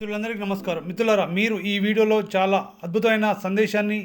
మిత్రులందరికీ నమస్కారం. మిత్రులారా మీరు ఈ వీడియోలో చాలా అద్భుతమైన సందేశాన్ని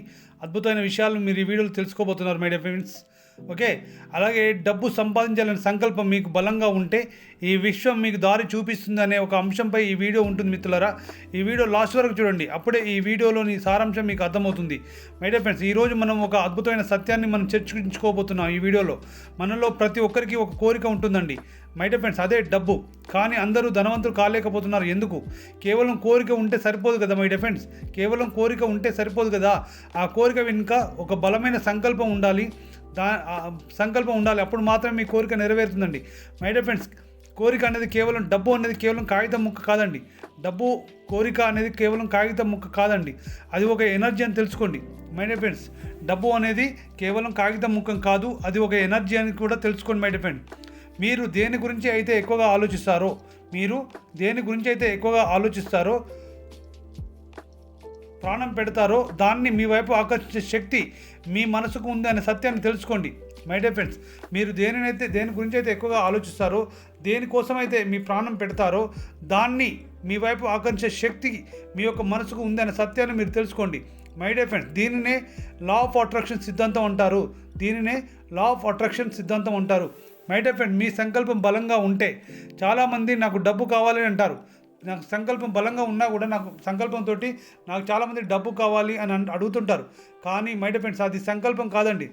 అద్భుతమైన విషయాలను మీరు ఈ వీడియోలో తెలుసుకోబోతున్నారు మై డియర్ ఫ్రెండ్స్. ఓకే? అలాగే డబ్బు సంపాదించాలనే సంకల్పం మీకు బలంగా ఉంటే ఈ విశ్వం మీకు దారి చూపిస్తుంది అనే ఒక అంశంపై ఈ వీడియో ఉంటుంది మిత్రులరా. ఈ వీడియో లాస్ట్ వరకు చూడండి. అప్పుడే ఈ వీడియోలోని సారాంశం మీకు అర్థమవుతుంది. మై ఫ్రెండ్స్ ఈరోజు మనం ఒక అద్భుతమైన సత్యాన్ని మనం చర్చించుకోబోతున్నాం ఈ వీడియోలో. మనలో ప్రతి ఒక్కరికి ఒక కోరిక ఉంటుందండి. మై ఫ్రెండ్స్ అదే డబ్బు. కానీ అందరూ ధనవంతులు కాలేకపోతున్నారు. ఎందుకు? కేవలం కోరిక ఉంటే సరిపోదు కదా మై ఫ్రెండ్స్ కేవలం కోరిక ఉంటే సరిపోదు కదా? ఆ కోరిక వెనుక ఒక బలమైన సంకల్పం ఉండాలి. దా సంకల్పం ఉండాలి. అప్పుడు మాత్రమే మీ కోరిక నెరవేరుతుందండి. మై డియర్ ఫ్రెండ్స్ కోరిక అనేది కేవలం డబ్బు అనేది కేవలం కాగితం ముక్క కాదండి. డబ్బు కోరిక అనేది కేవలం కాగితం ముక్క కాదండి. అది ఒక ఎనర్జీ అని తెలుసుకోండి. మై డియర్ ఫ్రెండ్స్ డబ్బు అనేది కేవలం కాగితం ముఖం కాదు. అది ఒక ఎనర్జీ అని కూడా తెలుసుకోండి మై డియర్ ఫ్రెండ్ మీరు దేని గురించి అయితే ఎక్కువగా ఆలోచిస్తారో మీరు దేని గురించి అయితే ఎక్కువగా ఆలోచిస్తారో ప్రాణం పెడతారో దాన్ని మీ వైపు ఆకర్షించే శక్తి మీ మనసుకు ఉంది అనే సత్యాన్ని తెలుసుకోండి. మై డియర్ ఫ్రెండ్స్ మీరు దేనినైతే దేని గురించి అయితే ఎక్కువగా ఆలోచిస్తారో దేనికోసం అయితే మీ ప్రాణం పెడతారో దాన్ని మీ వైపు ఆకర్షించే శక్తి మీ యొక్క మనసుకు ఉంది అనే సత్యాన్ని మీరు తెలుసుకోండి. మై డియర్ ఫ్రెండ్స్ దీనినే లా ఆఫ్ అట్రాక్షన్ సిద్ధాంతం అంటారు. దీనినే లా ఆఫ్ అట్రాక్షన్ సిద్ధాంతం అంటారు. మై డియర్ ఫ్రెండ్ మీ సంకల్పం బలంగా ఉంటే చాలామంది నాకు డబ్బు కావాలని అంటారు. నాకు సంకల్పం బలంగా ఉన్నా కూడా నాకు సంకల్పంతో నాకు చాలామంది డబ్బు కావాలి అని అడుగుతుంటారు. కానీ మై డియర్ ఫ్రెండ్స్ అది సంకల్పం కాదండి.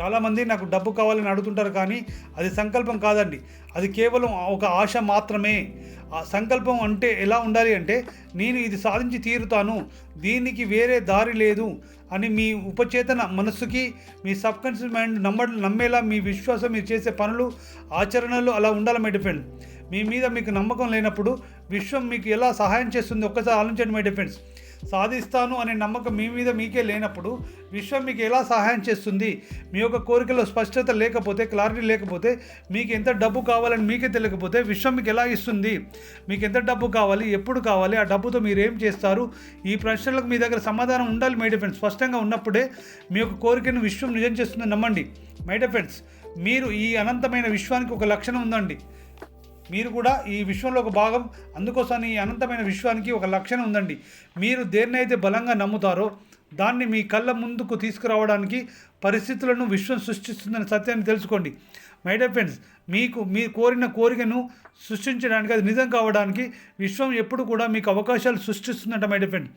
చాలామంది నాకు డబ్బు కావాలని అడుగుతుంటారు కానీ అది సంకల్పం కాదండి. అది కేవలం ఒక ఆశ మాత్రమే. ఆ సంకల్పం అంటే ఎలా ఉండాలి అంటే నేను ఇది సాధించి తీరుతాను దీనికి వేరే దారి లేదు అని మీ ఉపచేతన మనస్సుకి మీ సబ్కాన్షియస్ మైండ్ నమ్మ నమ్మేలా మీ విశ్వాసం మీరు చేసే పనులు ఆచరణలు అలా ఉండాలి మై డిఫెండ్ మీ మీద మీకు నమ్మకం లేనప్పుడు విశ్వం మీకు ఎలా సహాయం చేస్తుంది ఒక్కసారి ఆలోచించండి మై డిఫెండ్స్ సాధిస్తాను అనే నమ్మకం మీ మీద మీకే లేనప్పుడు విశ్వం మీకు ఎలా సహాయం చేస్తుంది? మీ యొక్క కోరికలో స్పష్టత లేకపోతే క్లారిటీ లేకపోతే మీకు ఎంత డబ్బు కావాలని మీకే తెలియకపోతే విశ్వం మీకు ఎలా ఇస్తుంది? మీకు ఎంత డబ్బు కావాలి? ఎప్పుడు కావాలి? ఆ డబ్బుతో మీరు ఏం చేస్తారు? ఈ ప్రశ్నలకు మీ దగ్గర సమాధానం ఉండాలి మై డిఫెండ్స్ స్పష్టంగా ఉన్నప్పుడే మీ యొక్క కోరికను విశ్వం నిజం చేస్తుందని నమ్మండి. మై ఫ్రెండ్స్ మీరు ఈ అనంతమైన విశ్వానికి ఒక లక్షణం ఉందండి. మీరు కూడా ఈ విశ్వంలో ఒక భాగం. అందుకోసం ఈ అనంతమైన విశ్వానికి ఒక లక్షణం ఉందండి. మీరు దేన్నైతే బలంగా నమ్ముతారో దాన్ని మీ కళ్ళ ముందుకు తీసుకురావడానికి పరిస్థితులను విశ్వం సృష్టిస్తుందనే సత్యాన్ని తెలుసుకోండి. మై డియర్ ఫ్రెండ్స్ మీకు మీ కోరిన కోరికను సృష్టించడానికి అది నిజం కావడానికి విశ్వం ఎప్పుడు కూడా మీకు అవకాశాలు సృష్టిస్తుందంట మై డియర్ ఫ్రెండ్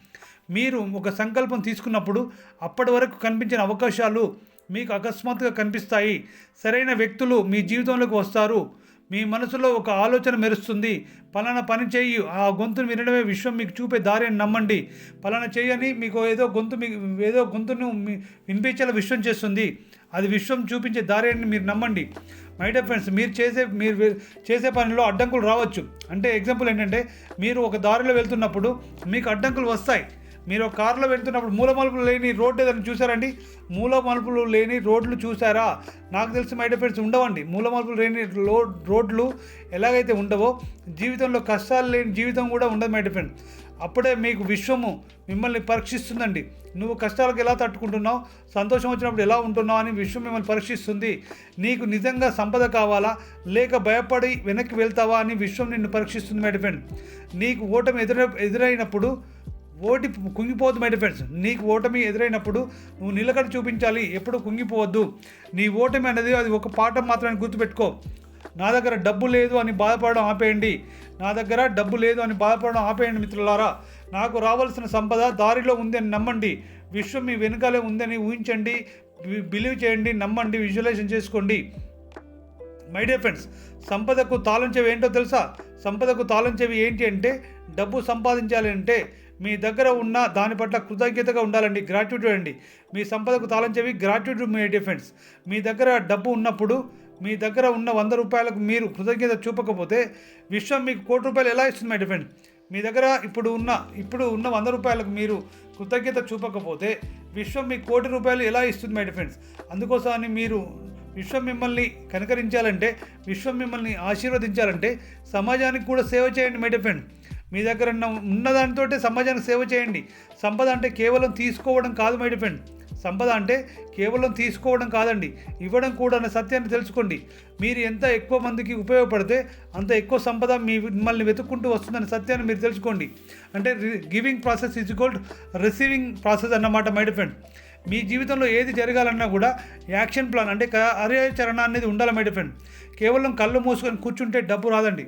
మీరు ఒక సంకల్పం తీసుకున్నప్పుడు అప్పటి వరకు కనిపించిన అవకాశాలు మీకు అకస్మాత్తుగా కనిపిస్తాయి. సరైన వ్యక్తులు మీ జీవితంలోకి వస్తారు. మీ మనసులో ఒక ఆలోచన మెరుస్తుంది. పలానా పని చెయ్యి ఆ గొంతును వినడమే విశ్వం. మీకు చూపే దారి అని నమ్మండి. పలానా చేయని మీకు ఏదో గొంతు మీకు ఏదో గొంతును మీ- వినిపించేలా విశ్వం చేస్తుంది. అది విశ్వం చూపించే దారి అని మీరు నమ్మండి. మై డియర్ ఫ్రెండ్స్ మీరు చేసే మీరు చేసే పనిలో అడ్డంకులు రావచ్చు. అంటే ఎగ్జాంపుల్ ఏంటంటే మీరు ఒక దారిలో వెళ్తున్నప్పుడు మీకు అడ్డంకులు వస్తాయి. మీరు కారులో వెళ్తున్నప్పుడు మూల మలుపులు లేని రోడ్డు ఏదైనా చూసారండి మూల మలుపులు లేని రోడ్లు చూసారా నాకు తెలిసి మైడ్ ఎఫెక్ట్స్ ఫ్రెండ్స్ ఉండవండి. మూల మలుపులు లేని లో రోడ్లు ఎలాగైతే ఉండవో జీవితంలో కష్టాలు లేని జీవితం కూడా ఉండదు మై ఫ్రెండ్. అప్పుడే మీకు విశ్వము మిమ్మల్ని పరీక్షిస్తుందండి. నువ్వు కష్టాలకు ఎలా తట్టుకుంటున్నావు? సంతోషం వచ్చినప్పుడు ఎలా ఉంటున్నావు అని విశ్వం మిమ్మల్ని పరీక్షిస్తుంది. నీకు నిజంగా సంపద కావాలా? లేక భయపడి వెనక్కి వెళ్తావా అని విశ్వం నిన్ను పరీక్షిస్తుంది మై ఫ్రెండ్. నీకు ఓటమి ఎదుర ఎదురైనప్పుడు ఓటి కుంగిపోవద్దు మై ఫ్రెండ్స్ నీకు ఓటమి ఎదురైనప్పుడు నువ్వు నిలకడ చూపించాలి. ఎప్పుడు కుంగిపోవద్దు. నీ ఓటమి అనేది అది ఒక పాఠం మాత్రమే గుర్తుపెట్టుకో. నా దగ్గర డబ్బు లేదు అని బాధపడడం ఆపేయండి. నా దగ్గర డబ్బు లేదు అని బాధపడడం ఆపేయండి మిత్రులారా. నాకు రావాల్సిన సంపద దారిలో ఉంది అని నమ్మండి. విశ్వం మీ వెనుకాలే ఉందని ఊహించండి. బిలీవ్ చేయండి నమ్మండి విజువలైజేషన్ చేసుకోండి. మై డియర్ ఫ్రెండ్స్ సంపదకు తాళం చెవి ఏంటో తెలుసా? సంపదకు తాళం చెవి ఏంటి అంటే డబ్బు సంపాదించాలి అంటే మీ దగ్గర ఉన్న దాని పట్ల కృతజ్ఞతగా ఉండాలండి గ్రాట్యూడ్ అండి మీ సంపదకు తాళం చెవి మీ డిఫెన్స్ మీ దగ్గర డబ్బు ఉన్నప్పుడు మీ దగ్గర ఉన్న వంద రూపాయలకు మీరు కృతజ్ఞత చూపకపోతే విశ్వం మీకు కోటి రూపాయలు ఎలా ఇస్తుంది మై డిఫెండ్ మీ దగ్గర ఇప్పుడు ఉన్న ఇప్పుడు ఉన్న వంద రూపాయలకు మీరు కృతజ్ఞత చూపకపోతే విశ్వం మీకు కోటి రూపాయలు ఎలా ఇస్తుంది మై డిఫెండ్స్ అందుకోసమని మీరు విశ్వం మిమ్మల్ని కనకరించాలంటే విశ్వం మిమ్మల్ని ఆశీర్వదించాలంటే సమాజానికి కూడా సేవ చేయండి మై డిఫెండ్ మీ దగ్గర ఉన్న ఉన్నదానితో సమాజానికి సేవ చేయండి. సంపద అంటే కేవలం తీసుకోవడం కాదు మై డిపెండ్ ఫ్రెండ్ సంపద అంటే కేవలం తీసుకోవడం కాదండి. ఇవ్వడం కూడా అనే సత్యాన్ని తెలుసుకోండి. మీరు ఎంత ఎక్కువ మందికి ఉపయోగపడితే అంత ఎక్కువ సంపద మీ మిమ్మల్ని వెతుక్కుంటూ వస్తుందనే సత్యాన్ని మీరు తెలుసుకోండి. అంటే giving process is equal receiving process అన్నమాట మై ఫ్రెండ్ మీ జీవితంలో ఏది జరగాలన్నా కూడా యాక్షన్ ప్లాన్ అంటే కార్యాచరణ అనేది ఉండాలి మై ఫ్రెండ్ కేవలం కళ్ళు మూసుకొని కూర్చుంటే డబ్బు రాదండి.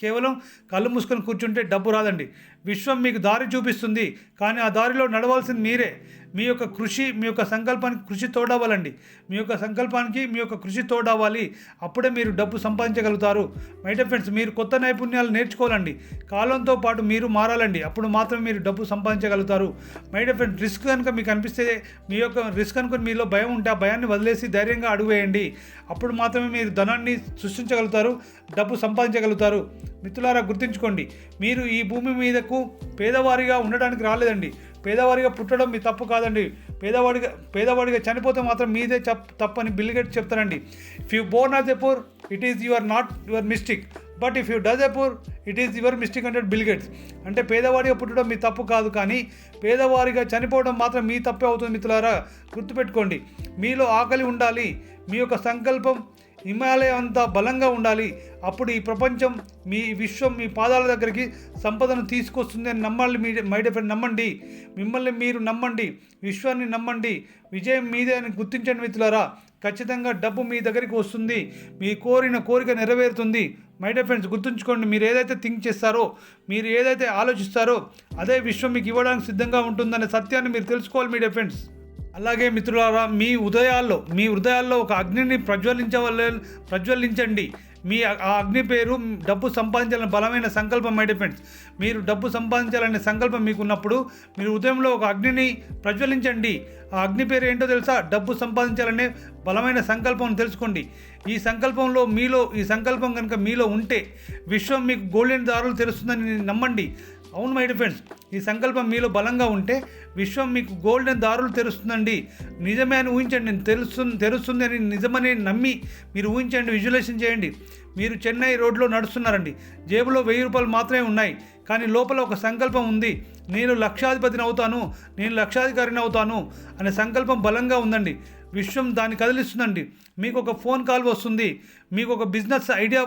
కేవలం కళ్ళు మూసుకొని కూర్చుంటే డబ్బు రాదండి. విశ్వం మీకు దారి చూపిస్తుంది కానీ ఆ దారిలో నడవాల్సింది మీరే. మీ యొక్క కృషి మీ యొక్క సంకల్పానికి కృషి తోడవ్వాలండి. మీ యొక్క సంకల్పానికి మీ యొక్క కృషి తోడవ్వాలి. అప్పుడే మీరు డబ్బు సంపాదించగలుగుతారు. మైట ఫ్రెండ్స్ మీరు కొత్త నైపుణ్యాలు నేర్చుకోవాలండి. కాలంతో పాటు మీరు మారాలండి. అప్పుడు మాత్రమే మీరు డబ్బు సంపాదించగలుగుతారు. మైట ఫ్రెండ్స్ రిస్క్ కనుక మీకు అనిపిస్తే మీ యొక్క రిస్క్ అనుకుని మీలో భయం ఉంటే ఆ భయాన్ని వదిలేసి ధైర్యంగా అడుగువేయండి. అప్పుడు మాత్రమే మీరు ధనాన్ని సృష్టించగలుగుతారు డబ్బు సంపాదించగలుగుతారు. మిత్రులారా గుర్తుంచుకోండి. మీరు ఈ భూమి మీదకు పేదవారిగా ఉండడానికి రాలేదండి. పేదవారిగా పుట్టడం మీ తప్పు కాదండి. పేదవాడిగా పేదవాడిగా చనిపోతే మాత్రం మీదే చప్ తప్పని బిల్గేట్ చెప్తారండి if you born as a poor it is your not your mistake but if you does a poor it is your mistake అంటే బిల్గేట్స్ అంటే పేదవాడిగా పుట్టడం మీ తప్పు కాదు కానీ పేదవారిగా చనిపోవడం మాత్రం మీ తప్పే అవుతుంది మిత్రులారా. గుర్తుపెట్టుకోండి. మీలో ఆకలి ఉండాలి. మీ యొక్క సంకల్పం హిమాలయం అంతా బలంగా ఉండాలి. అప్పుడు ఈ ప్రపంచం మీ విశ్వం మీ పాదాల దగ్గరికి సంపదను తీసుకొస్తుంది అని నమ్మాలి మీ మై ఫ్రెండ్ నమ్మండి. మిమ్మల్ని మీరు నమ్మండి. విశ్వాన్ని నమ్మండి. విజయం మీదే అని గుర్తించండి మిత్రులారా. ఖచ్చితంగా డబ్బు మీ దగ్గరికి వస్తుంది. మీ కోరిన కోరిక నెరవేరుతుంది. మై డియర్ ఫ్రెండ్స్ గుర్తుంచుకోండి మీరు ఏదైతే థింక్ చేస్తారో మీరు ఏదైతే ఆలోచిస్తారో అదే విశ్వం మీకు ఇవ్వడానికి సిద్ధంగా ఉంటుందనే సత్యాన్ని మీరు తెలుసుకోవాలి మీ డియర్ ఫ్రెండ్స్. అలాగే మిత్రులారా మీ ఉదయాల్లో మీ హృదయాల్లో ఒక అగ్నిని ప్రజ్వలించవల ప్రజ్వలించండి. మీ ఆ అగ్ని పేరు డబ్బు సంపాదించాలని బలమైన సంకల్పం మై డిఫెండ్స్ మీరు డబ్బు సంపాదించాలనే సంకల్పం మీకున్నప్పుడు మీరు ఉదయంలో ఒక అగ్నిని ప్రజ్వలించండి. ఆ అగ్ని పేరు ఏంటో తెలుసా? డబ్బు సంపాదించాలనే బలమైన సంకల్పం తెలుసుకోండి. ఈ సంకల్పంలో మీలో ఈ సంకల్పం కనుక మీలో ఉంటే విశ్వం మీకు గోల్డెన్ దారులు తెరుస్తుందని నమ్మండి. అవును మై ఫ్రెండ్స్ ఈ సంకల్పం మీలో బలంగా ఉంటే విశ్వం మీకు గోల్డెన్ దారులు తెరుస్తుందండి. నిజమే అని ఊహించండి. నేను తెలుసు తెరుస్తుంది అని నిజమని నమ్మి మీరు ఊహించండి విజువలైజేషన్ చేయండి. మీరు చెన్నై రోడ్లో నడుస్తున్నారండి. జేబులో వెయ్యి రూపాయలు మాత్రమే ఉన్నాయి. కానీ లోపల ఒక సంకల్పం ఉంది. నేను లక్షాధిపతిని అవుతాను. నేను లక్షాధికారిని అవుతాను అనే సంకల్పం బలంగా ఉందండి. విశ్వం దాన్ని కదిలిస్తుందండి. మీకు ఒక ఫోన్ కాల్ వస్తుంది. మీకు ఒక బిజినెస్ ఐడియా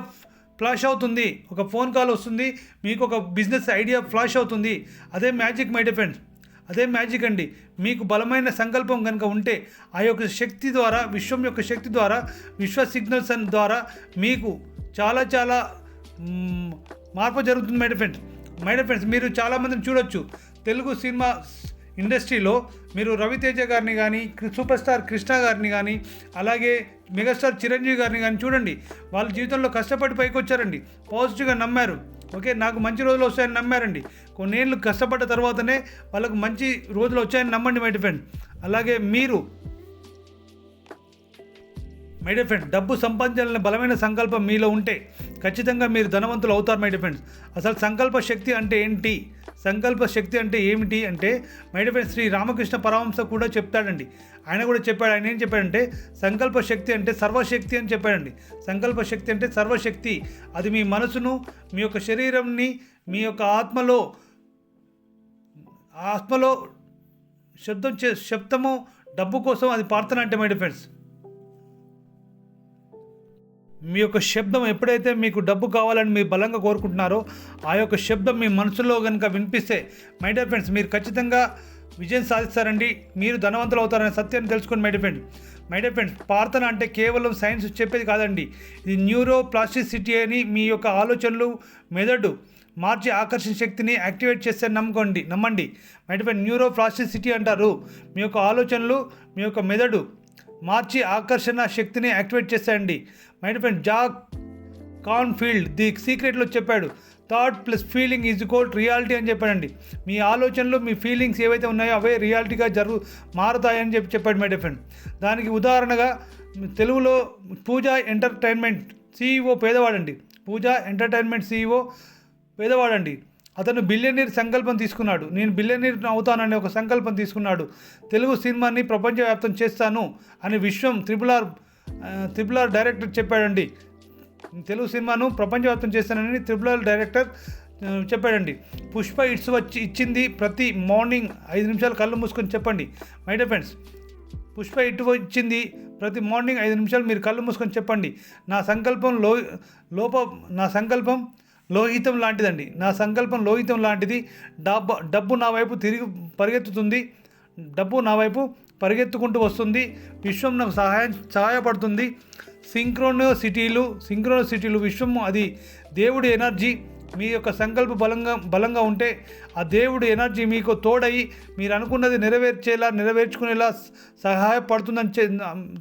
ఫ్లాష్ అవుతుంది. ఒక ఫోన్ కాల్ వస్తుంది. మీకు ఒక బిజినెస్ ఐడియా ఫ్లాష్ అవుతుంది. అదే మ్యాజిక్ మై ఫ్రెండ్స్. అదే మ్యాజిక్ అండి. మీకు బలమైన సంకల్పం కనుక ఉంటే ఆ యొక్క శక్తి ద్వారా విశ్వం యొక్క శక్తి ద్వారా విశ్వ సిగ్నల్స్ ద్వారా మీకు చాలా చాలా మార్పు జరుగుతుంది మై ఫ్రెండ్స్. మై ఫ్రెండ్స్ మీరు చాలామందిని చూడొచ్చు. తెలుగు సినిమా ఇండస్ట్రీలో మీరు రవితేజ గారిని కానీ సూపర్ స్టార్ కృష్ణ గారిని కానీ అలాగే మెగాస్టార్ చిరంజీవి గారిని కానీ చూడండి. వాళ్ళ జీవితంలో కష్టపడి పైకి వచ్చారండి పాజిటివ్గా నమ్మారు. ఓకే? నాకు మంచి రోజులు వస్తాయని నమ్మారండి. కొన్నేళ్ళు కష్టపడ్డ తర్వాతనే వాళ్ళకు మంచి రోజులు వచ్చాయని నమ్మండి మై ఫ్రెండ్ అలాగే మీరు మై డియర్ ఫ్రెండ్ డబ్బు సంపాదించాలనే బలమైన సంకల్పం మీలో ఉంటే ఖచ్చితంగా మీరు ధనవంతులు అవుతారు మై డియర్ ఫ్రెండ్స్ అసలు సంకల్ప శక్తి అంటే ఏంటి? సంకల్ప శక్తి అంటే ఏమిటి అంటే మై ఫ్రెండ్స్ శ్రీ రామకృష్ణ పరమహంస కూడా చెప్తాడండి. ఆయన కూడా చెప్పాడు ఆయన ఏం చెప్పాడంటే సంకల్ప శక్తి అంటే సర్వశక్తి అని చెప్పాడండి. సంకల్ప శక్తి అంటే సర్వశక్తి. అది మీ మనసును మీ యొక్క శరీరంని మీ యొక్క ఆత్మలో ఆత్మలో శబ్దం చే శబ్దము డబ్బు కోసం అది ప్రార్థన అంటే మై ఫ్రెండ్స్ మీ యొక్క శబ్దం ఎప్పుడైతే మీకు డబ్బు కావాలని మీరు బలంగా కోరుకుంటున్నారో ఆ యొక్క శబ్దం మీ మనసులో కనుక వినిపిస్తే మై డియర్ ఫ్రెండ్స్ మీరు ఖచ్చితంగా విజయం సాధిస్తారండి. మీరు ధనవంతులు అవుతారనే సత్యాన్ని తెలుసుకోండి my dear friend my dear friends ప్రార్థన అంటే కేవలం సైన్స్ చెప్పేది కాదండి. ఇది న్యూరో ప్లాస్టిసిటీ అని మీ యొక్క ఆలోచనలు మెదడు మార్చి ఆకర్షణ శక్తిని యాక్టివేట్ చేస్తే నమ్ముకోండి నమ్మండి. My dear friend neuroplasticity అంటారు. మీ యొక్క ఆలోచనలు మీ యొక్క మెదడు మార్చి ఆకర్షణ శక్తిని యాక్టివేట్ చేసేయండి my friend Jack Canfield the సీక్రెట్లో చెప్పాడు thought plus feeling is called reality అని చెప్పాడండి. మీ ఆలోచనలు మీ ఫీలింగ్స్ ఏవైతే ఉన్నాయో అవే రియాలిటీగా జరుగు మారుతాయని చెప్పి చెప్పాడు మై ఫ్రెండ్ దానికి ఉదాహరణగా తెలుగులో పూజ ఎంటర్టైన్మెంట్ సీఈఓ పేదవాడండి. పూజ ఎంటర్టైన్మెంట్ సీఈఓ పేదవాడండి. అతను బిలియనీర్ సంకల్పం తీసుకున్నాడు. నేను బిలియనీర్ అవుతానని ఒక సంకల్పం తీసుకున్నాడు. తెలుగు సినిమాని ప్రపంచవ్యాప్తం చేస్తాను అని విశ్వం త్రిపుల్ ఆర్ ఆ, త్రిపుల్ ఆర్ డైరెక్టర్ చెప్పాడండి. తెలుగు సినిమాను ప్రపంచవ్యాప్తం చేస్తానని త్రిపుల్ ఆర్ డైరెక్టర్ చెప్పాడండి. పుష్ప ఇట్స్ వచ్చి ఇచ్చింది ప్రతి మార్నింగ్ ఐదు నిమిషాలు కళ్ళు మూసుకొని చెప్పండి. మై డియర్ ఫ్రెండ్స్ పుష్ప ఇటు ఇచ్చింది ప్రతి మార్నింగ్ ఐదు నిమిషాలు మీరు కళ్ళు మూసుకొని చెప్పండి. నా సంకల్పం లో లోప నా సంకల్పం లోహితం లాంటిదండి. నా సంకల్పం లోహితం లాంటిది. డబ్బు డబ్బు నా వైపు తిరిగి పరిగెత్తుతుంది. డబ్బు నా వైపు పరిగెత్తుకుంటూ వస్తుంది. విశ్వం నాకు సహాయం సహాయపడుతుంది. సింక్రోనోసిటీలు సింక్రోనోసిటీలు విశ్వం అది దేవుడి ఎనర్జీ. మీ యొక్క సంకల్ప బలంగా బలంగా ఉంటే ఆ దేవుడి ఎనర్జీ మీకు తోడయి మీరు అనుకున్నది నెరవేర్చేలా నెరవేర్చుకునేలా సహాయపడుతుందని చె-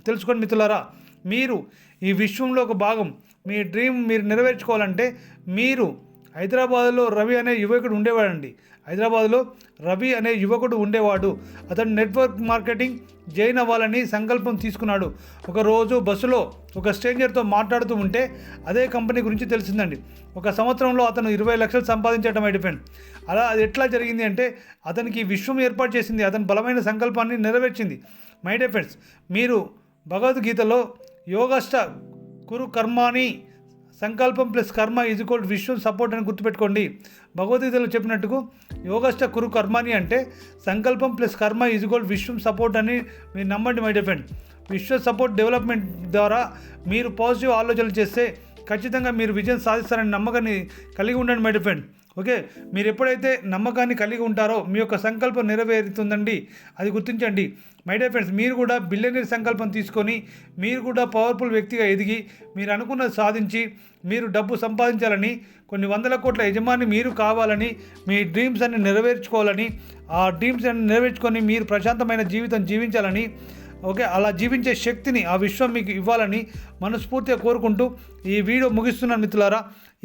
తెలుసుకోండి మిత్రులారా. మీరు ఈ విశ్వంలో ఒక భాగం మీ డ్రీమ్ మీరు నెరవేర్చుకోవాలంటే మీరు హైదరాబాద్లో రవి అనే యువకుడు ఉండేవాడండి. హైదరాబాద్లో రవి అనే యువకుడు ఉండేవాడు. అతను నెట్వర్క్ మార్కెటింగ్ జాయిన్ అవ్వాలని సంకల్పం తీసుకున్నాడు. ఒకరోజు బస్సులో ఒక స్ట్రేంజర్తో మాట్లాడుతూ ఉంటే అదే కంపెనీ గురించి తెలిసిందండి. ఒక సంవత్సరంలో అతను ఇరవై లక్షలు సంపాదించడం అయిపోయింది అలా అది ఎట్లా జరిగింది అంటే అతనికి విశ్వం ఏర్పాటు చేసింది. అతని బలమైన సంకల్పాన్ని నెరవేర్చింది. మై డే ఫ్రెండ్స్ మీరు భగవద్గీతలో యోగష్ట కురు కర్మాని సంకల్పం ప్లస్ కర్మ ఈజ్ ఈక్వల్ విశ్వం సపోర్ట్ అని గుర్తుపెట్టుకోండి. భగవద్గీతలో చెప్పినట్టుకు యోగష్ట కురు కర్మని అంటే సంకల్పం ప్లస్ కర్మ ఈజ్ ఈక్వల్ విశ్వం సపోర్ట్ అని మీరు నమ్మండి మై డిఫెండ్ విశ్వ సపోర్ట్ డెవలప్మెంట్ ద్వారా మీరు పాజిటివ్ ఆలోచనలు చేస్తే ఖచ్చితంగా మీరు విజయం సాధిస్తారని నమ్మకాన్ని కలిగి ఉండండి మై డిఫెండ్ ఓకే? మీరు ఎప్పుడైతే నమ్మకాన్ని కలిగి ఉంటారో మీ యొక్క సంకల్పం నెరవేరుతుందండి. అది గుర్తించండి. మై డియర్ ఫ్రెండ్స్ మీరు కూడా బిలియనీర్ సంకల్పం తీసుకొని మీరు కూడా పవర్ఫుల్ వ్యక్తిగా ఎదిగి మీరు అనుకున్నది సాధించి మీరు డబ్బు సంపాదించాలని కొన్ని వందల కోట్ల యజమాని మీరు కావాలని మీ డ్రీమ్స్ అన్ని నెరవేర్చుకోవాలని ఆ డ్రీమ్స్ అన్ని నెరవేర్చుకొని మీరు ప్రశాంతమైన జీవితం జీవించాలని ఓకే అలా జీవించే శక్తిని ఆ విశ్వం మీకు ఇవ్వాలని మనస్ఫూర్తిగా కోరుకుంటూ ఈ వీడియో ముగిస్తున్నాను మిత్రులారా.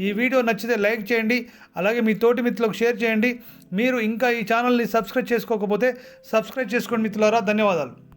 ఈ వీడియో నచ్చితే లైక్ చేయండి అలాగే మీ తోటి మిత్రులకు షేర్ చేయండి. మీరు ఇంకా ఈ ఛానల్ని సబ్స్క్రైబ్ చేసుకోకపోతే సబ్స్క్రైబ్ చేసుకోండి మిత్రులారా. ధన్యవాదాలు.